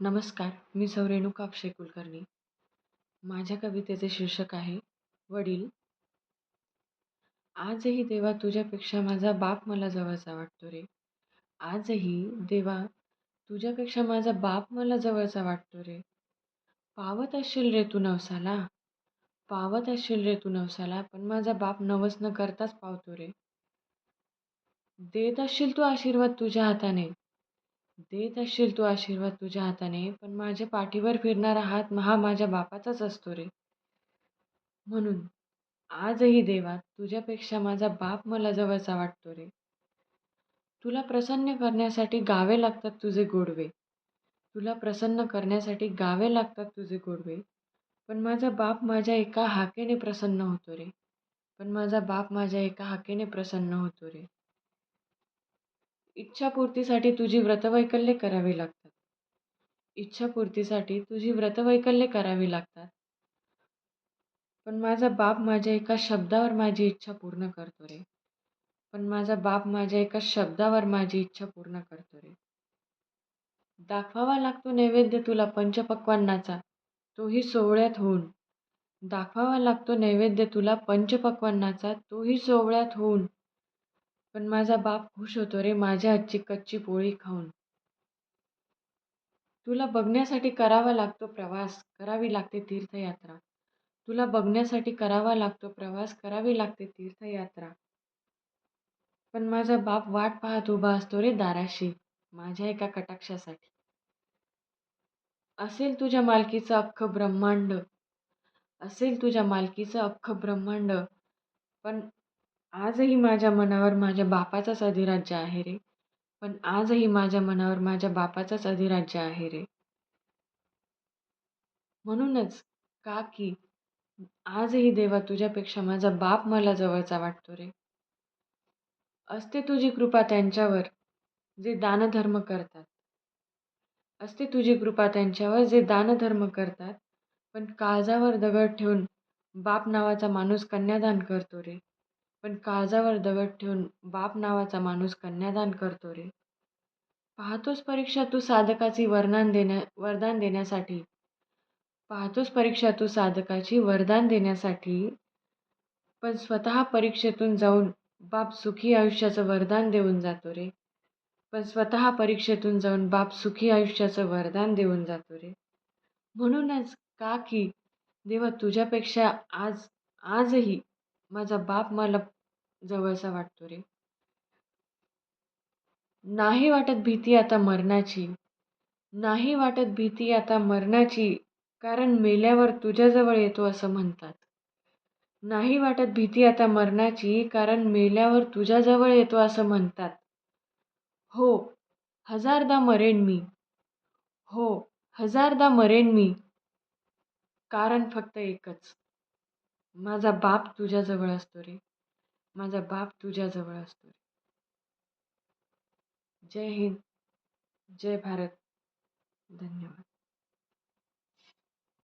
नमस्कार मी सौ रेणुका अक्षय कुलकर्णी माझ्या कवितेचे शीर्षक आहे वडील आजही देवा तुझ्यापेक्षा माझा बाप मला जवळचा वाटतो रे. आजही देवा तुझ्यापेक्षा माझा बाप मला जवळचा वाटतो रे. पावत असशील रे तू नवसाला. पावत असशील रे तू नवसाला पण माझा बाप नवस न करताच पावतो रे. देत असशील तू आशीर्वाद तुझ्या हाताने. देत असशील तू आशीर्वाद तुझ्या हाताने पण माझ्या पाठीवर फिरणारा हात हा माझ्या बापाचाच असतो रे. म्हणून आजही देवा तुझ्यापेक्षा माझा बाप मला जवळचा वाटतो रे. तुला प्रसन्न करण्यासाठी गावे लागतात तुझे गोडवे. तुला प्रसन्न करण्यासाठी गावे लागतात तुझे गोडवे. पण माझा बाप माझ्या एका हाकेने प्रसन्न होतो रे. पण माझा बाप माझ्या एका हाकेने प्रसन्न होतो रे. इच्छापूर्तीसाठी तुझी व्रतवैकल्ये करावी लागतात. इच्छापूर्तीसाठी तुझी व्रतवैकल्ये करावी लागतात. पण माझा बाप माझ्या एका शब्दावर माझी इच्छा पूर्ण करतो रे. पण माझा बाप माझ्या एका शब्दावर माझी इच्छा पूर्ण करतो रे. दाखवावा लागतो नैवेद्य तुला पंचपक्वांनाचा तोही सोहळ्यात होऊन. दाखवावा लागतो नैवेद्य तुला पंचपक्वांनाचा तोही सोहळ्यात होऊन. पण माझा बाप खुश होतो रे माझ्या हातची कच्ची पोळी खाऊन. तुला बघण्यासाठी करावा लागतो प्रवास करावी लागते तीर्थयात्रा. तुला बघण्यासाठी करावा लागतो प्रवास करावी लागते तीर्थयात्रा. पण माझा बाप वाट पाहत उभा असतो रे दाराशी माझ्या एका कटाक्षासाठी. असेल तुझ्या मालकीचं अख्खं ब्रह्मांड असेल तुझ्या मालकीचं अख्खं ब्रह्मांड पण आजही माझ्या मनावर माझ्या बापाचाच अधिराज्य आहे रे. पण आजही माझ्या मनावर माझ्या बापाचाच अधिराज्य आहे रे. म्हणूनच का की आजही देवा तुझ्यापेक्षा माझा बाप मला जवळचा वाटतो रे. असते तुझी कृपा त्यांच्यावर जे दानधर्म करतात. असते तुझी कृपा त्यांच्यावर जे दानधर्म करतात. पण काळजावर दगड ठेवून बाप नावाचा माणूस कन्यादान करतो रे. पण काळजावर दगड ठेवून बाप नावाचा माणूस कन्यादान करतो रे. पाहतोस परीक्षा तू साधकाची वरदान देण्या वरदान देण्यासाठी? पाहतोस परीक्षा तू साधकाची वरदान देण्यासाठी? पण स्वतः परीक्षेतून जाऊन बाप सुखी आयुष्याचं वरदान देऊन जातो रे. पण स्वतः परीक्षेतून जाऊन बाप सुखी आयुष्याचं वरदान देऊन जातो रे. म्हणूनच का की देवा तुझ्यापेक्षा आज आजही माझा बाप मला जवळचा वाटतो रे. नाही वाटत भीती आता मरणाची. नाही वाटत भीती आता मरणाची कारण मेल्यावर तुझ्याजवळ येतो असं म्हणतात. नाही वाटत भीती आता मरणाची कारण मेल्यावर तुझ्याजवळ येतो असं म्हणतात. हो हजारदा मरेन मी. हो हजारदा मरेन मी. कारण फक्त एकच. माझा बाप तुझ्याजवळ असतो रे. माझा बाप तुझ्याजवळ असतो जय हिंद जय भारत. धन्यवाद.